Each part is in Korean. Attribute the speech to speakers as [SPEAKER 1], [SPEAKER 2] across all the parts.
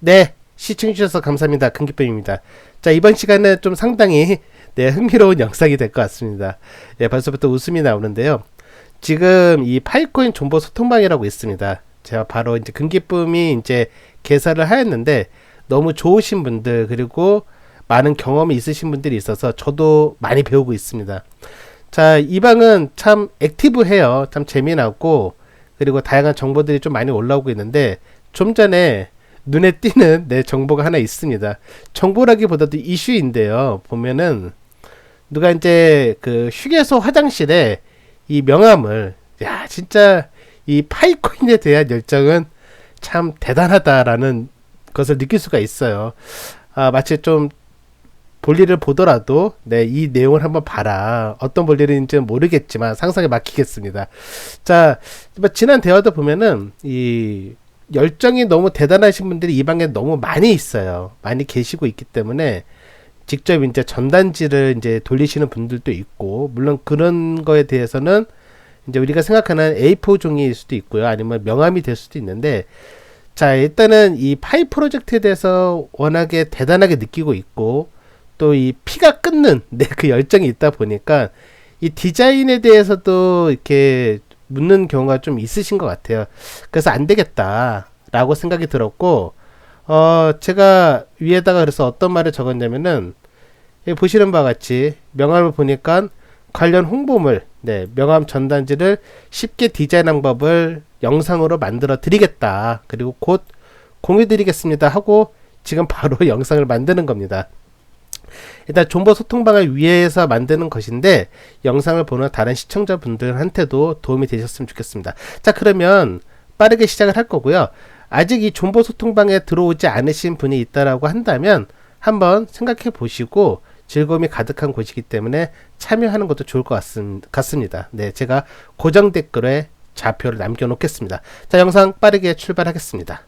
[SPEAKER 1] 네, 시청해주셔서 감사합니다. 금기쁨입니다. 자, 이번 시간은 좀 상당히 네, 흥미로운 영상이 될 것 같습니다. 예, 벌써부터 웃음이 나오는데요. 지금 이 파이코인 정보 소통방이라고 있습니다. 제가 바로 이제 금기쁨이 이제 개설을 하였는데 너무 좋으신 분들 그리고 많은 경험이 있으신 분들이 있어서 저도 많이 배우고 있습니다. 자, 이 방은 참 액티브해요. 참 재미나고 그리고 다양한 정보들이 좀 많이 올라오고 있는데 좀 전에 눈에 띄는 내 정보가 하나 있습니다. 정보라기보다도 이슈인데요. 보면은 누가 이제 그 휴게소 화장실에 이 명함을 야 진짜 이 파이코인에 대한 열정은 참 대단하다라는 것을 느낄 수가 있어요. 아 마치 좀 볼일을 보더라도 네 이 내용을 한번 봐라. 어떤 볼일인지는 모르겠지만 상상에 맡기겠습니다. 자뭐 지난 대화도 보면은 이 열정이 너무 대단하신 분들이 이 방에 너무 많이 있어요. 많이 계시고 있기 때문에 직접 이제 전단지를 이제 돌리시는 분들도 있고, 물론 그런 거에 대해서는 이제 우리가 생각하는 A4 종이일 수도 있고요. 아니면 명함이 될 수도 있는데, 자, 일단은 이 파이 프로젝트에 대해서 워낙에 대단하게 느끼고 있고, 또 이 피가 끓는, 네, 그 열정이 있다 보니까, 이 디자인에 대해서도 이렇게 묻는 경우가 좀 있으신 것 같아요. 그래서 안 되겠다라고 생각이 들었고, 어, 제가 위에다가 그래서 어떤 말을 적었냐면은, 여기 보시는 바와 같이 명함을 보니까 관련 홍보물, 네, 명함 전단지를 쉽게 디자인한 법을 영상으로 만들어 드리겠다. 그리고 곧 공유 드리겠습니다. 하고 지금 바로 영상을 만드는 겁니다. 일단 정보 소통방을 위해서 만드는 것인데 영상을 보는 다른 시청자분들한테도 도움이 되셨으면 좋겠습니다. 자 그러면 빠르게 시작을 할 거고요. 아직 이 정보 소통방에 들어오지 않으신 분이 있다라고 한다면 한번 생각해 보시고 즐거움이 가득한 곳이기 때문에 참여하는 것도 좋을 것 같습, 같습니다. 네, 제가 고정 댓글에 좌표를 남겨놓겠습니다. 자, 영상 빠르게 출발하겠습니다.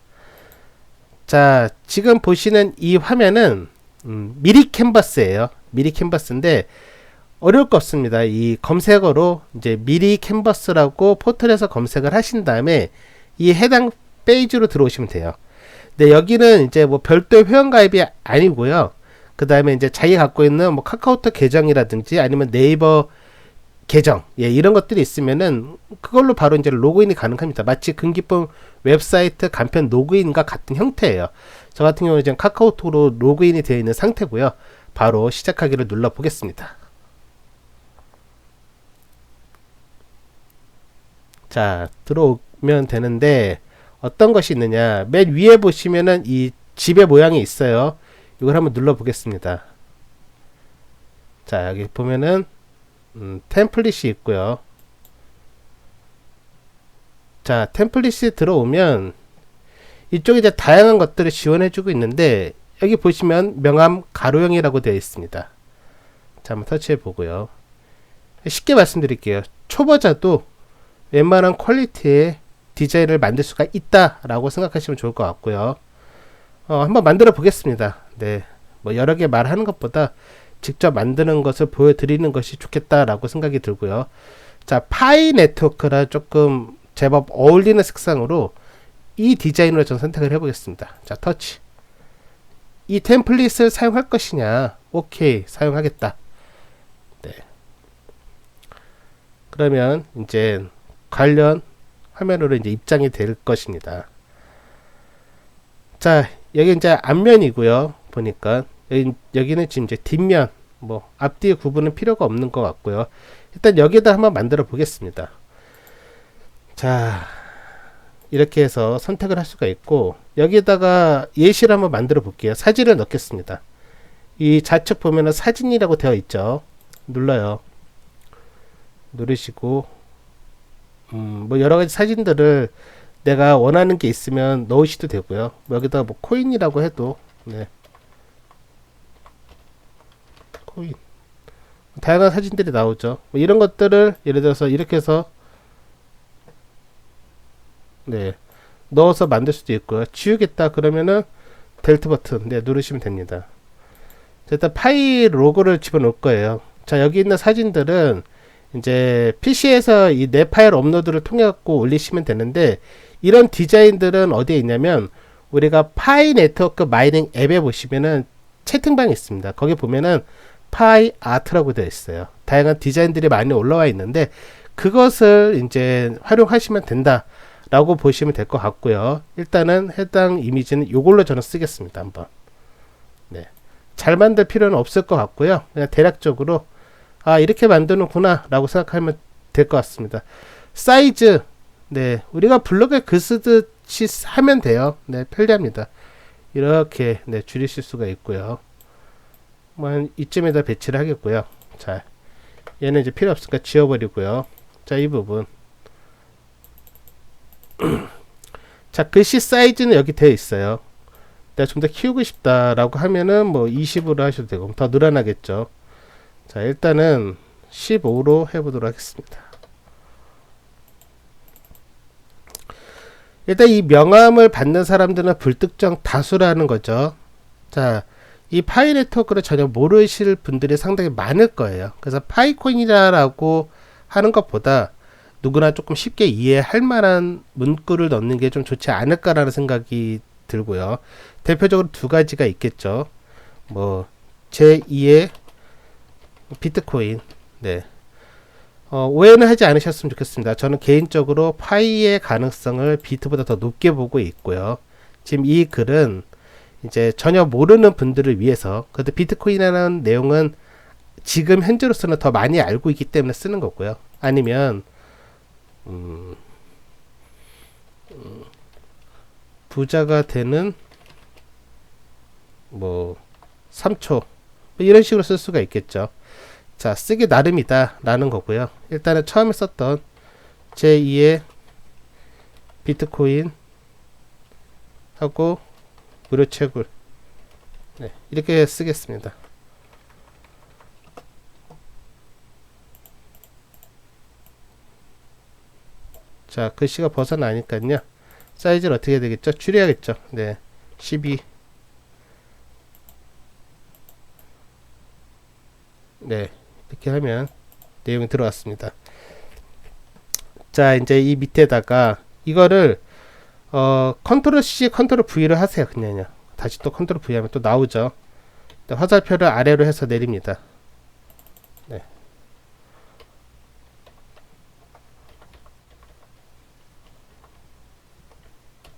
[SPEAKER 1] 자, 지금 보시는 이 화면은 음, 미리 캔버스예요. 미리 캔버스인데 어려울 거 없습니다. 이 검색어로 이제 미리 캔버스라고 포털에서 검색을 하신 다음에 이 해당 페이지로 들어오시면 돼요. 네, 여기는 이제 뭐 별도 회원 가입이 아니고요. 그 다음에 이제 자기가 갖고 있는 뭐 카카오톡 계정이라든지 아니면 네이버 계정, 예, 이런 것들이 있으면은 그걸로 바로 이제 로그인이 가능합니다. 마치 금기쁨 웹사이트 간편 로그인과 같은 형태예요. 저 같은 경우는 지금 카카오톡으로 로그인이 되어 있는 상태고요. 바로 시작하기를 눌러 보겠습니다. 자, 들어오면 되는데 어떤 것이 있느냐? 맨 위에 보시면은 이 집의 모양이 있어요. 이걸 한번 눌러 보겠습니다. 자, 여기 보면은 음, 템플릿이 있고요. 자, 템플릿이 들어오면 이쪽에 이제 다양한 것들을 지원해주고 있는데 여기 보시면 명함 가로형이라고 되어 있습니다. 자, 한번 터치해 보고요. 쉽게 말씀드릴게요. 초보자도 웬만한 퀄리티의 디자인을 만들 수가 있다라고 생각하시면 좋을 것 같고요. 어, 한번 만들어 보겠습니다. 네. 뭐 여러 개 말하는 것보다 직접 만드는 것을 보여드리는 것이 좋겠다라고 생각이 들고요. 자, 파이 네트워크라 조금 제법 어울리는 색상으로 이 디자인으로 전 선택을 해보겠습니다. 자, 터치. 이 템플릿을 사용할 것이냐? 오케이, 사용하겠다. 네. 그러면 이제 관련 화면으로 이제 입장이 될 것입니다. 자, 여기 이제 앞면이고요. 보니까 여기, 여기는 지금 이제 뒷면, 뭐 앞뒤 구분은 필요가 없는 것 같고요. 일단 여기다 한번 만들어 보겠습니다. 자, 이렇게 해서 선택을 할 수가 있고 여기다가 예시를 한번 만들어 볼게요. 사진을 넣겠습니다. 이 좌측 보면은 사진이라고 되어 있죠. 눌러요. 누르시고 음, 뭐 여러 가지 사진들을 내가 원하는 게 있으면 넣으셔도 되고요. 뭐 여기다 뭐 코인이라고 해도 네. 코인 다양한 사진들이 나오죠. 뭐 이런 것들을 예를 들어서 이렇게 해서 네 넣어서 만들 수도 있고요. 지우겠다 그러면은 델트 버튼 네 누르시면 됩니다. 자, 일단 파일 로고를 집어넣을 거예요. 자 여기 있는 사진들은 이제 PC에서 이 내 파일 업로드를 통해 갖고 올리시면 되는데 이런 디자인들은 어디에 있냐면 우리가 파이 네트워크 마이닝 앱에 보시면은 채팅방이 있습니다. 거기 보면은 파이 아트라고 되어 있어요. 다양한 디자인들이 많이 올라와 있는데 그것을 이제 활용하시면 된다라고 보시면 될 것 같고요. 일단은 해당 이미지는 이걸로 저는 쓰겠습니다. 한번. 네. 잘 만들 필요는 없을 것 같고요. 그냥 대략적으로 아 이렇게 만드는구나라고 생각하면 될 것 같습니다. 사이즈 네 우리가 블로그에 글 쓰듯이 하면 돼요. 네 편리합니다. 이렇게 네 줄이실 수가 있고요. 뭐한 이쯤에다 배치를 하겠고요. 자 얘는 이제 필요 없으니까 지워버리고요. 자 이 부분 자 글씨 사이즈는 여기 되어 있어요. 내가 좀 더 키우고 싶다라고 하면은 뭐 20으로 하셔도 되고 더 늘어나겠죠. 자 일단은 15로 해보도록 하겠습니다. 일단 이 명함을 받는 사람들은 불특정 다수라는 거죠. 자, 이 파이 네트워크를 전혀 모르실 분들이 상당히 많을 거예요. 그래서 파이코인이라고 하는 것보다 누구나 조금 쉽게 이해할 만한 문구를 넣는 게 좀 좋지 않을까라는 생각이 들고요. 대표적으로 두 가지가 있겠죠. 뭐 제2의 비트코인. 네. 어, 오해는 하지 않으셨으면 좋겠습니다. 저는 개인적으로 파이의 가능성을 비트보다 더 높게 보고 있고요. 지금 이 글은 이제 전혀 모르는 분들을 위해서 그래도 비트코인이라는 내용은 지금 현재로서는 더 많이 알고 있기 때문에 쓰는 거고요. 아니면 음, 음, 부자가 되는 뭐 3초 뭐 이런 식으로 쓸 수가 있겠죠. 자, 쓰기 나름이다 라는 거고요. 일단은 처음에 썼던 제2의 비트코인 하고 무료 채굴 네, 이렇게 쓰겠습니다. 자, 글씨가 벗어나니까요. 사이즈를 어떻게 해야 되겠죠? 줄여야겠죠. 네, 12 네, 이렇게 하면 내용이 들어왔습니다. 자, 이제 이 밑에다가 이거를 어, 컨트롤 C, 컨트롤 V를 하세요. 그냥요. 다시 또 컨트롤 V 하면 또 나오죠. 화살표를 아래로 해서 내립니다. 네.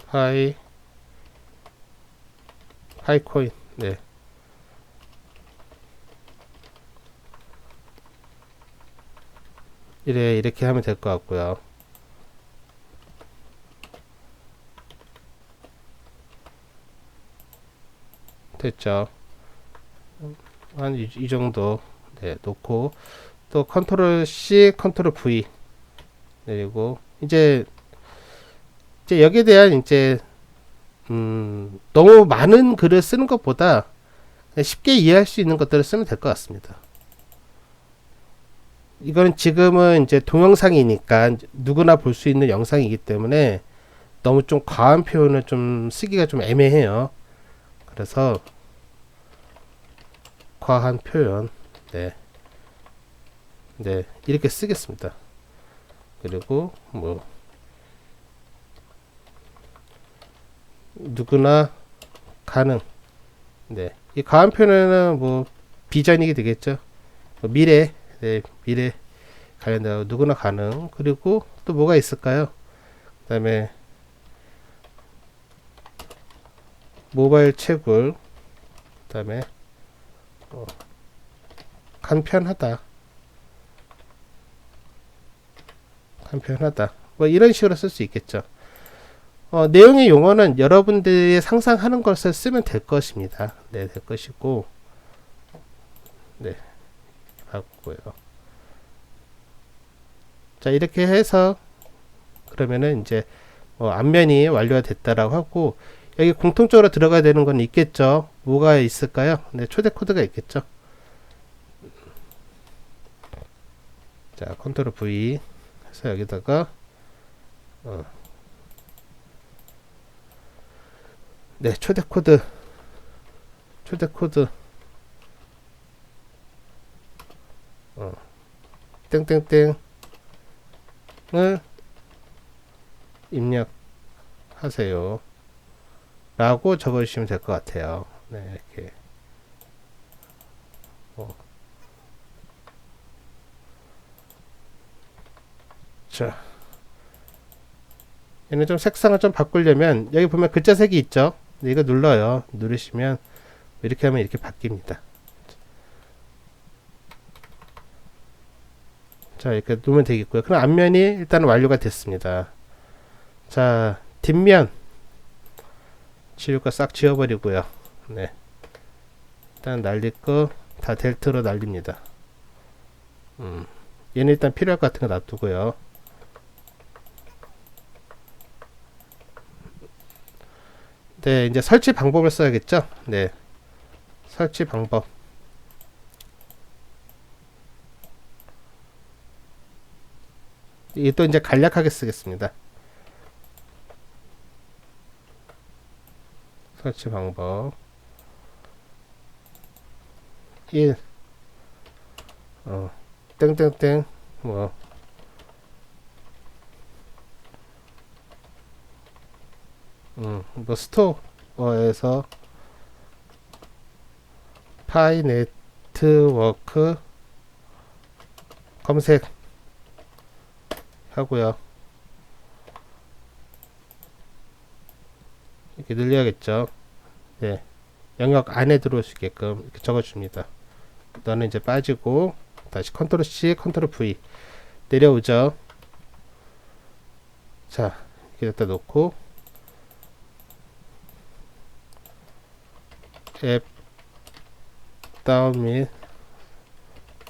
[SPEAKER 1] 하이 하이 코인 네. 이래 이렇게 하면 될 것 같고요. 됐죠. 한이 정도 네, 놓고 또 컨트롤 C, 컨트롤 V 내리고 이제 이제 여기에 대한 이제 음, 너무 많은 글을 쓰는 것보다 쉽게 이해할 수 있는 것들을 쓰면 될 것 같습니다. 이거는 지금은 이제 동영상이니까 누구나 볼 수 있는 영상이기 때문에 너무 좀 과한 표현을 좀 쓰기가 좀 애매해요. 그래서 과한 표현, 네, 네 이렇게 쓰겠습니다. 그리고 뭐 누구나 가능, 네, 이 과한 표현은 뭐 비전이게 되겠죠. 뭐 미래 네, 미래 관련된 누구나 가능. 그리고 또 뭐가 있을까요? 그 다음에 모바일 채굴 그 다음에 어, 간편하다. 간편하다. 뭐 이런 식으로 쓸 수 있겠죠. 어, 내용의 용어는 여러분들이 상상하는 것을 쓰면 될 것입니다. 네 될 것이고. 네 바꾸고요. 자 이렇게 해서 그러면은 이제 어, 앞면이 완료가 됐다라고 하고 여기 공통적으로 들어가야 되는 건 있겠죠. 뭐가 있을까요? 네, 초대 코드가 있겠죠. 자, 컨트롤 V 해서 여기다가 어. 네, 초대 코드 초대 코드 어. 땡땡땡을 입력하세요. 라고 적어주시면 될 것 같아요. 네, 이렇게. 어. 자. 얘는 좀 색상을 좀 바꾸려면 여기 보면 글자 색이 있죠. 네, 이거 눌러요. 누르시면 이렇게 하면 이렇게 바뀝니다. 자 이렇게 놓으면 되겠고요. 그럼 앞면이 일단 완료가 됐습니다. 자 뒷면 거싹 지워버리고요. 네. 일단 날릴 거 다 델트로 날립니다. 음. 얘는 일단 필요할 것 같은 거 놔두고요. 네, 이제 설치 방법을 써야겠죠? 네. 설치 방법. 이게 또 이제 간략하게 쓰겠습니다. 설치 방법. 1 어, 땡땡땡. 뭐. 음, 뭐 스토어에서 파이 네트워크 검색 하고요. 이렇게 늘려야겠죠. 네. 영역 안에 들어올 수 있게끔 이렇게 적어줍니다. 너는 이제 빠지고 다시 컨트롤 C, 컨트롤 V 내려오죠. 자, 이렇게 갖다 놓고 앱 다운 및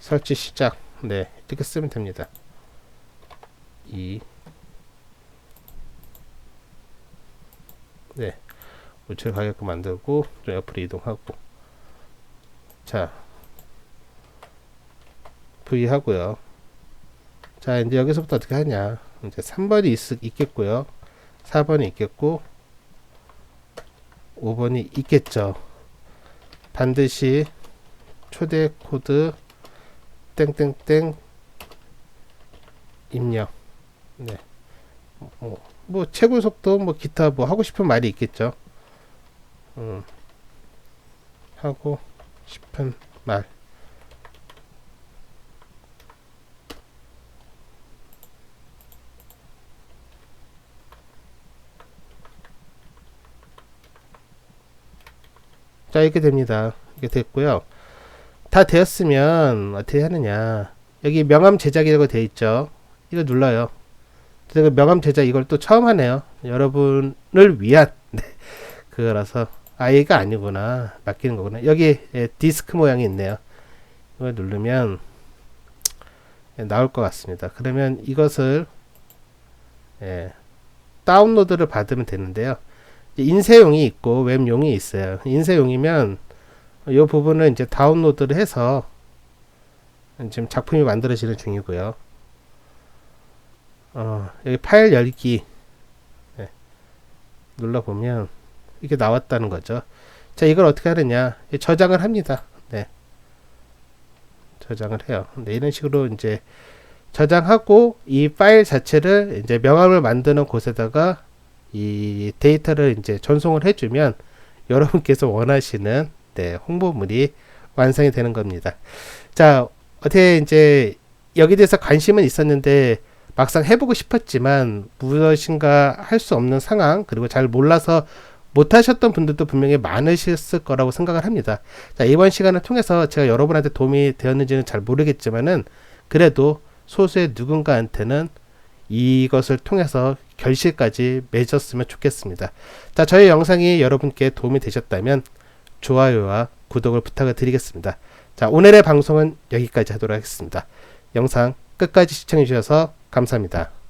[SPEAKER 1] 설치 시작. 네, 이렇게 쓰면 됩니다. 2 네. 우측 가게끔 만들고 좀 옆으로 이동하고. 자 V 하고요. 자 이제 여기서부터 어떻게 하냐. 이제 3번이 있, 있겠고요. 4번이 있겠고 5번이 있겠죠. 반드시 초대 코드 땡땡땡 입력. 네. 뭐, 뭐 최고 속도 뭐 기타 뭐 하고 싶은 말이 있겠죠. 음. 하고 싶은 말. 자 이렇게 됩니다. 이렇게 됐고요. 다 되었으면 어떻게 하느냐. 여기 명함 제작이라고 되어 있죠. 이거 눌러요. 명함 제작 이걸 또 처음 하네요. 여러분을 위한 네. 그거라서 아이가 아니구나 맡기는 거구나. 여기 예, 디스크 모양이 있네요. 이걸 누르면 예, 나올 것 같습니다. 그러면 이것을 예, 다운로드를 받으면 되는데요. 인쇄용이 있고 웹용이 있어요. 인쇄용이면 이 부분을 이제 다운로드를 해서 지금 작품이 만들어지는 중이고요. 어, 여기 파일 열기 네. 눌러보면 이게 나왔다는 거죠. 자, 이걸 어떻게 하느냐? 저장을 합니다. 네. 저장을 해요. 네, 이런 식으로 이제 저장하고 이 파일 자체를 이제 명함을 만드는 곳에다가 이 데이터를 이제 전송을 해주면 여러분께서 원하시는 네, 홍보물이 완성이 되는 겁니다. 자, 어떻게 이제 여기 대해서 관심은 있었는데 막상 해보고 싶었지만 무엇인가 할 수 없는 상황 그리고 잘 몰라서 못하셨던 분들도 분명히 많으셨을 거라고 생각을 합니다. 자, 이번 시간을 통해서 제가 여러분한테 도움이 되었는지는 잘 모르겠지만은 그래도 소수의 누군가한테는 이것을 통해서 결실까지 맺었으면 좋겠습니다. 자, 저희 영상이 여러분께 도움이 되셨다면 좋아요와 구독을 부탁을 드리겠습니다. 자, 오늘의 방송은 여기까지 하도록 하겠습니다. 영상 끝까지 시청해 주셔서 감사합니다.